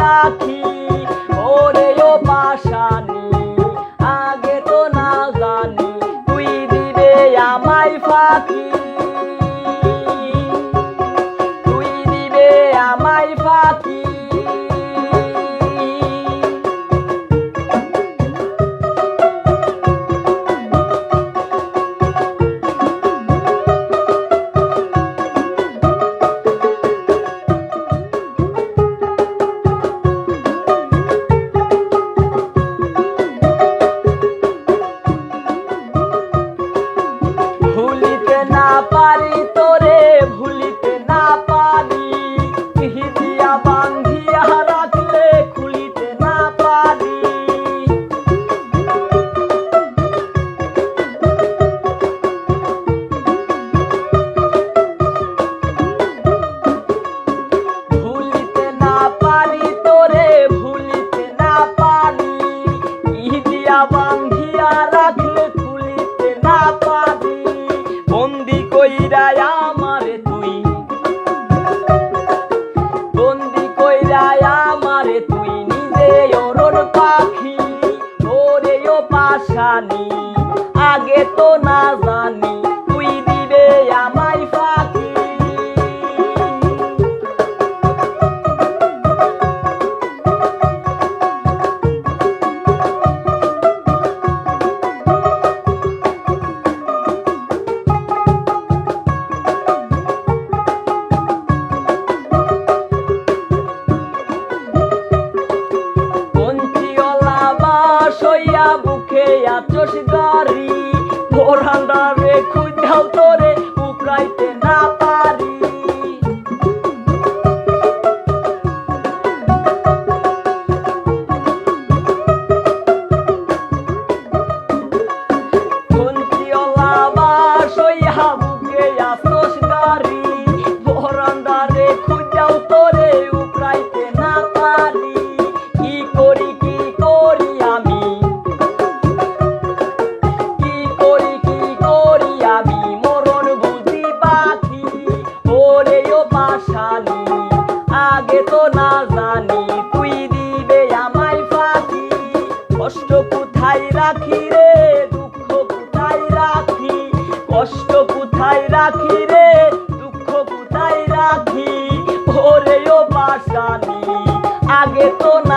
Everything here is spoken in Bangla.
রাখি ওরে ও পাশানি, আগে তো না জানি, তুই দিবে আমায় ফাঁকি। তুই দিবে আমায় ফাঁকি। ভুলিতে না পারি তোরে ভুলিতে না পারি। দিয়া বান্ধিয়া বন্দি কইরা আমারে তুই। বন্দি কইরা আমারে তুই, নিজে অরণ পাখি, ওরে ও পাশানি। আগে তো না জানি আচস গাড়ি ভোরান্ডারে রাখি